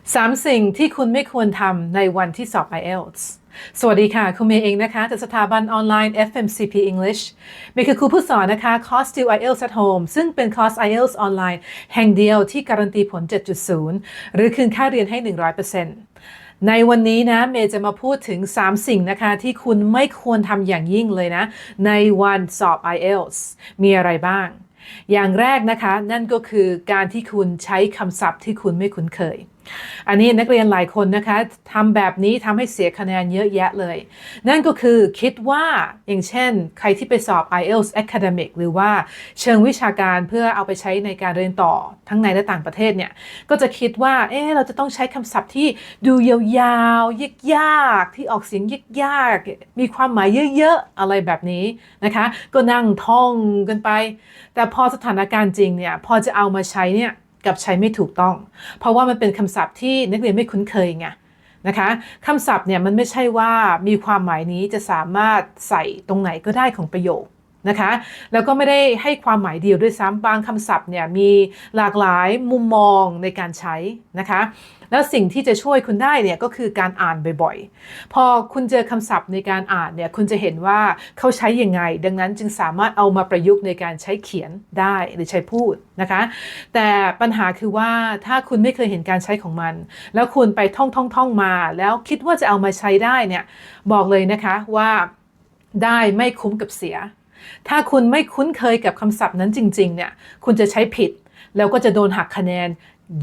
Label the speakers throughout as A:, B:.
A: 3 สิ่งที่คุณไม่ควรทำในวันที่สอบ IELTS สวัสดีค่ะ คุณเมย์เองนะคะ จากสถาบันออนไลน์ FMCP English เมย์คือครูผู้สอนนะคะ คอร์ส Still IELTS at Home ซึ่งเป็นคอร์ส IELTS ออนไลน์แห่งเดียวที่การันตีผล 7.0 หรือคืนค่าเรียนให้ 100%ในวันนี้นะ เมย์จะมาพูดถึง 3 สิ่งนะคะ ที่คุณไม่ควรทำอย่างยิ่งเลยนะ ในวันสอบ IELTS มีอะไรบ้าง อย่างแรกนะคะ นั่นก็คือการที่คุณใช้คำศัพท์ที่คุณไม่คุ้นเคย อันนี้นักเรียนหลายคนนะคะทำแบบนี้ทำให้เสียคะแนนเยอะแยะเลย นั่นก็คือคิดว่าอย่างเช่น ใครที่ไปสอบ IELTS Academic หรือว่าเชิงวิชาการเพื่อเอาไปใช้ในการเรียนต่อทั้งในและต่างประเทศเนี่ย ก็จะคิดว่า เอ๊ะเราจะต้องใช้คำศัพท์ที่ดูยาวๆยากๆที่ออกเสียงยากๆมีความหมายเยอะๆ อะไรแบบนี้นะคะ ก็นั่งท่องกันไป แต่พอสถานการณ์จริงเนี่ย พอจะเอามาใช้เนี่ย กับใช้ไม่ถูกต้อง เพราะว่ามันเป็นคำศัพท์ที่นักเรียนไม่คุ้นเคยไงนะคะคำศัพท์เนี่ยมันไม่ใช่ว่ามีความหมายนี้จะสามารถใส่ตรงไหนก็ได้ของประโยค นะคะ แล้วก็ไม่ได้ให้ความหมายเดียวด้วยซ้ำบางคำศัพท์เนี่ยมีหลากหลายมุมมองในการใช้นะคะ แล้วสิ่งที่จะช่วยคุณได้เนี่ยก็คือการอ่านบ่อยๆ พอคุณเจอคำศัพท์ในการอ่านเนี่ยคุณจะเห็นว่าเขาใช้ยังไง ดังนั้นจึงสามารถเอามาประยุกต์ในการใช้เขียนได้หรือใช้พูดนะคะ แต่ปัญหาคือว่าถ้าคุณไม่เคยเห็นการใช้ของมัน แล้วคุณไปท่องท่องท่องมา แล้วคิดว่าจะเอามาใช้ได้เนี่ยบอกเลยนะคะว่าได้ไม่คุ้มกับเสีย ถ้าคุณไม่คุ้นเคยกับคำศัพท์นั้นจริงๆเนี่ยคุณจะใช้ผิด แล้วก็จะโดนหักคะแนน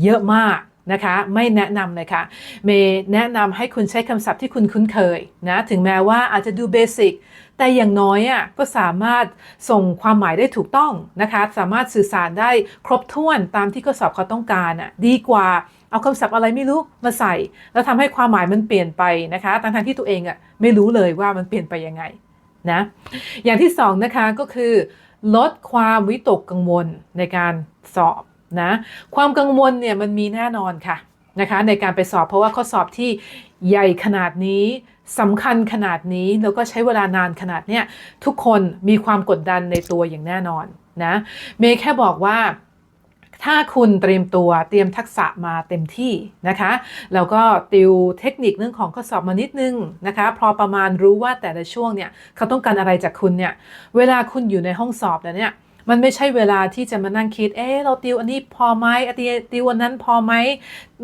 A: เยอะมากนะคะไม่แนะนำเลยค่ะเมย์แนะนำให้คุณใช้คำศัพท์ที่คุณคุ้นเคยนะถึงแม้ว่าอาจจะดูเบสิกแต่อย่างน้อยอะก็สามารถส่งความหมายได้ถูกต้องนะคะสามารถสื่อสารได้ครบถ้วนตามที่ข้อสอบเขาต้องการอะดีกว่าเอาคำศัพท์อะไรไม่รู้มาใส่ แล้วทำให้ความหมายมันเปลี่ยนไปนะคะทั้งๆที่ตัวเองอะไม่รู้เลยว่ามันเปลี่ยนไปยังไง นะอย่างที่สองนะคะก็คือลดความวิตกกังวลในการสอบนะความกังวลเนี่ยมันมีแน่นอนค่ะนะคะในการไปสอบเพราะว่าข้อสอบที่ใหญ่ขนาดนี้สำคัญขนาดนี้แล้วก็ใช้เวลานานขนาดเนี้ยทุกคนมีความกดดันในตัวอย่างแน่นอนนะเมย์แค่บอกว่า ถ้าคุณเตรียมตัวเตรียมทักษะมาเต็มที่นะคะ แล้วก็ติวเทคนิคเรื่องของข้อสอบมานิดนึงนะคะ พอประมาณรู้ว่าแต่ละช่วงเนี่ยเขาต้องการอะไรจากคุณเนี่ย เวลาคุณอยู่ในห้องสอบแล้วเนี่ยมันไม่ใช่เวลาที่จะมานั่งคิด เอ๊เราติวอันนี้พอไหมอันนี้ติวอันนั้นพอไหม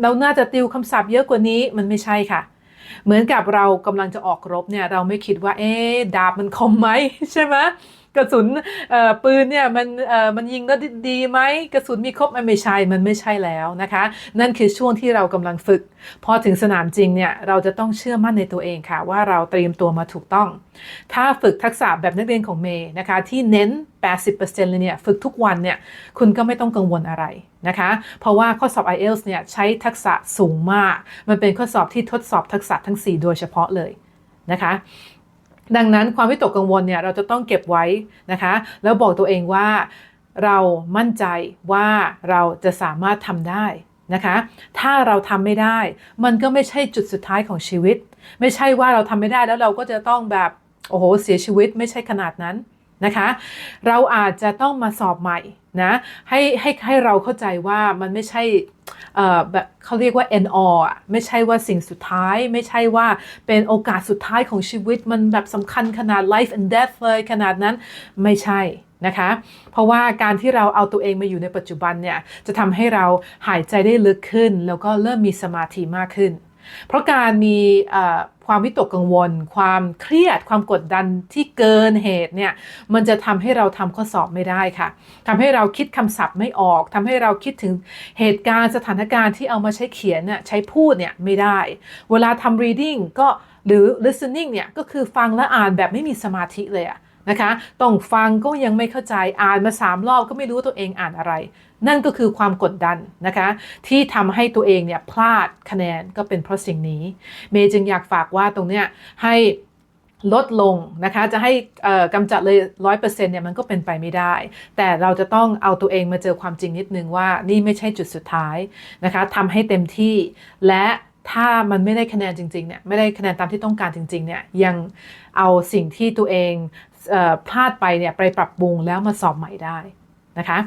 A: เราน่าจะติวคำศัพท์เยอะกว่านี้ มันไม่ใช่ค่ะ เหมือนกับเรากำลังจะออกรบเนี่ย เราไม่คิดว่า เอ๊ดาบมันคมไหมใช่ไหม กระสุนปืนเนี่ยมันมันยิงก็ดีไหมกระสุนมีครบมันไม่ใช่มันไม่ใช่แล้วนะคะ นั่นคือช่วงที่เรากำลังฝึก พอถึงสนามจริงเนี่ยเราจะต้องเชื่อมั่นในตัวเองค่ะ ว่าเราเตรียมตัวมาถูกต้อง ถ้าฝึกทักษะแบบนักเรียนของเมย์นะคะที่เน้น 80%เลยเนี่ยฝึกทุกวันเนี่ยคุณก็ไม่ต้องกังวลอะไรนะคะ เพราะว่าข้อสอบ IELTS เนี่ยใช้ทักษะสูงมาก มันเป็นข้อสอบที่ทดสอบทักษะทั้ง 4 โดยเฉพาะเลยนะคะ ดังนั้นความวิตกกังวลเนี่ยเราจะต้องเก็บไว้นะคะ แล้วบอกตัวเองว่าเรามั่นใจว่าเราจะสามารถทำได้นะคะ ถ้าเราทำไม่ได้ มันก็ไม่ใช่จุดสุดท้ายของชีวิต ไม่ใช่ว่าเราทำไม่ได้แล้วเราก็จะต้องแบบโอ้โหเสียชีวิตไม่ใช่ขนาดนั้น นะคะ เราอาจจะต้องมาสอบใหม่นะให้ให้ให้เราเข้าใจว่ามันไม่ใช่แบบเขาเรียกว่า end all อะไม่ใช่ว่าสิ่งสุดท้าย ไม่ใช่ว่าเป็นโอกาสสุดท้ายของชีวิต มันแบบสำคัญขนาด life and death เลยขนาดนั้นไม่ใช่นะคะ เพราะว่าการที่เราเอาตัวเองมาอยู่ในปัจจุบันเนี่ย จะทำให้เราหายใจได้ลึกขึ้น แล้วก็เริ่มมีสมาธิมากขึ้น เพราะการมีความวิตกกังวล ความเครียด ความกดดันที่เกินเหตุเนี่ย มันจะทำให้เราทำข้อสอบไม่ได้ค่ะทำให้เราคิดคำศัพท์ไม่ออกทำให้เราคิดถึงเหตุการณ์สถานการณ์ที่เอามาใช้เขียนเนี่ยใช้พูดเนี่ยไม่ได้ เวลาทำ reading ก็หรือ listening เนี่ยก็คือฟังและอ่านแบบไม่มีสมาธิเลยอะ นะคะ ต้องฟังก็ยังไม่เข้าใจอ่านมาสามรอบก็ไม่รู้ตัวเองอ่านอะไร นั่นก็คือความกดดันนะคะ ที่ทำให้ตัวเองเนี่ยพลาดคะแนนก็เป็นเพราะสิ่งนี้ เมย์จึงอยากฝากว่าตรงเนี้ยให้ลดลงนะคะ จะให้กำจัดเลยร้อยเปอร์เซ็นต์เนี่ยมันก็เป็นไปไม่ได้ แต่เราจะต้องเอาตัวเองมาเจอความจริงนิดนึงว่านี่ไม่ใช่จุดสุดท้ายนะคะทำให้เต็มที่และถ้ามันไม่ได้คะแนนจริงๆเนี่ยไม่ได้คะแนนตามที่ต้องการจริงๆเนี่ยยังเอาสิ่งที่ตัวเอง พลาดไปเนี่ยไปปรับปรุงแล้วมาสอบใหม่ได้นะคะ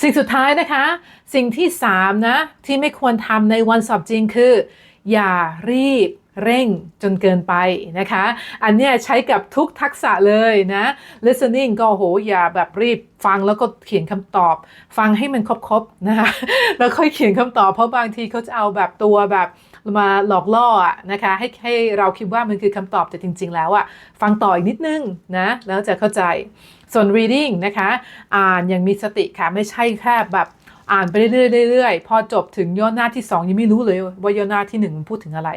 A: สิ่งสุดท้ายนะคะ สิ่งที่ 3 นะ ที่ไม่ควรทำในวันสอบจริงคือ อย่ารีบเร่งจนเกินไปนะคะ อันเนี้ยใช้กับทุกทักษะเลยนะ listening ก็โหอย่าแบบรีบฟังแล้วก็เขียนคำตอบ ฟังให้มันครบๆนะคะแล้วค่อยเขียนคำตอบเพราะบางทีเขาจะเอาแบบตัวแบบ มาหลอกล่อนะคะให้ให้เราคิดว่ามันคือคำตอบแต่จริง ๆ แล้วอะฟังต่ออีกนิดนึงนะแล้วจะเข้าใจส่วน reading นะคะอ่านอย่างมีสติค่ะไม่ใช่แค่แบบอ่านไปเรื่อยๆเรื่อยๆพอจบถึงย่อหน้าที่ 2 ยังไม่รู้เลยว่าย่อหน้าที่1มันพูดถึงอะไร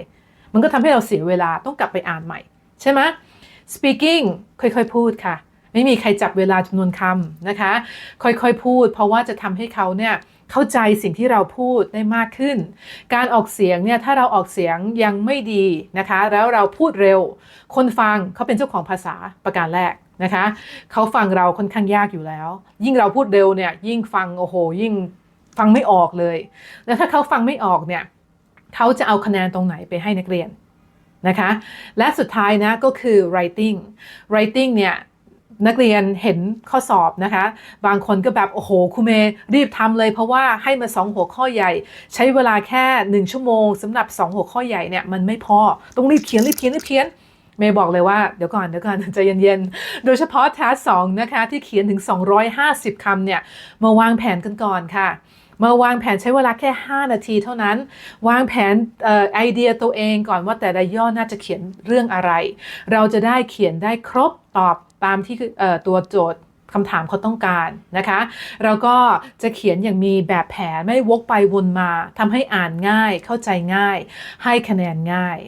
A: มันก็ทำให้เราเสียเวลาต้องกลับไปอ่านใหม่ ใช่ไหม speaking ค่อยๆ พูดค่ะ ไม่มีใครจับเวลาจำนวนคำนะคะ ค่อยๆ พูด เพราะว่าจะทำให้เขาเนี่ย เข้าใจสิ่งที่เราพูดได้มากขึ้น การออกเสียงเนี่ยถ้าเราออกเสียงยังไม่ดีนะคะ แล้วเราพูดเร็ว คนฟังเขาเป็นเจ้าของภาษาประการแรกนะคะเขาฟังเราค่อนข้างยากอยู่แล้ว ยิ่งเราพูดเร็วเนี่ยยิ่งฟังโอ้โห ยิ่งฟังไม่ออกเลย แล้วถ้าเขาฟังไม่ออกเนี่ยเขาจะเอาคะแนนตรงไหนไปให้นักเรียนนะคะ และสุดท้ายนะก็คือ writing writing เนี่ย นักเรียนเห็นข้อสอบนะคะ บางคนก็แบบ โอ้โหครูเมย์รีบทำเลยเพราะว่าให้มา 2 หัวข้อใหญ่ ใช้เวลาแค่ 1 ชั่วโมงสำหรับ 2 หัวข้อใหญ่เนี่ยมันไม่พอ ต้องรีบเขียนรีบเขียนรีบเขียนเมย์บอกเลยว่าเดี๋ยวก่อนเดี๋ยวก่อนใจเย็นๆ โดยเฉพาะทัสสองนะคะ ที่เขียนถึง 250คำเนี่ย มาวางแผนกันก่อนค่ะ มาวางแผนใช้เวลาแค่ 5 นาทีเท่านั้น วางแผนออไอเดียตัวเองก่อนว่าแต่ละย่อน่าจะเขียนเรื่องอะไร เราจะได้เขียนได้ครบตอบ ตามที่ตัวโจทย์คำถามเขาต้องการนะคะเราก็จะเขียนอย่างมีแบบแผนไม่วกไปวนมาทำให้อ่านง่าย เข้าใจง่าย ให้คะแนนง่าย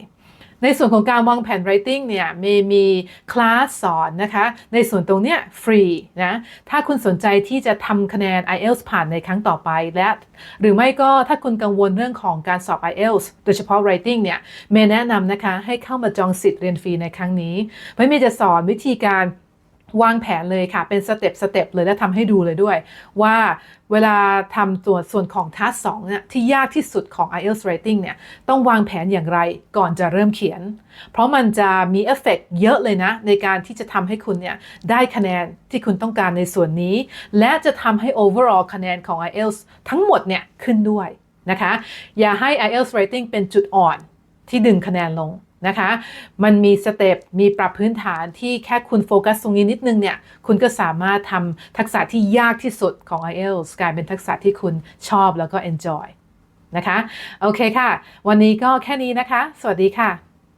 A: ในส่วนของการวางแผน writing เนี่ยมีมีคลาสสอนนะคะ ในส่วนตรงเนี้ยฟรีนะ ถ้าคุณสนใจที่จะทำคะแนน IELTS ผ่านในครั้งต่อไปและ หรือไม่ก็ถ้าคุณกังวลเรื่องของการสอบ IELTS โดยเฉพาะ writing เนี่ยเมแนะนำนะคะ ให้เข้ามาจองสิทธิ์เรียนฟรีในครั้งนี้ไม่มย์จะสอนวิธีการ วางแผนเลยค่ะ เป็นสเต็ปสเต็ปเลยและทำให้ดูเลยด้วย ว่าเวลาทำตัวส่วนของทัสสองเนี่ยที่ยากที่สุดของ IELTS Writing เนี่ยต้องวางแผนอย่างไรก่อนจะเริ่มเขียน เพราะมันจะมีเอฟเฟกต์เยอะเลยนะ ในการที่จะทำให้คุณเนี่ยได้คะแนนที่คุณต้องการในส่วนนี้ และจะทำให้ overall คะแนนของ IELTS ทั้งหมดเนี่ยขึ้นด้วยนะคะ อย่าให้ IELTS Writing เป็นจุดอ่อนที่ดึงคะแนนลง นะคะ มันมีสเต็ปมีปรับพื้นฐานที่แค่คุณโฟกัสตรงนี้นิดนึงเนี่ย คุณก็สามารถทำทักษะที่ยากที่สุดของ IELTS กลายเป็นทักษะที่คุณชอบแล้วก็ enjoy นะคะ โอเคค่ะ วันนี้ก็แค่นี้นะคะ สวัสดีค่ะ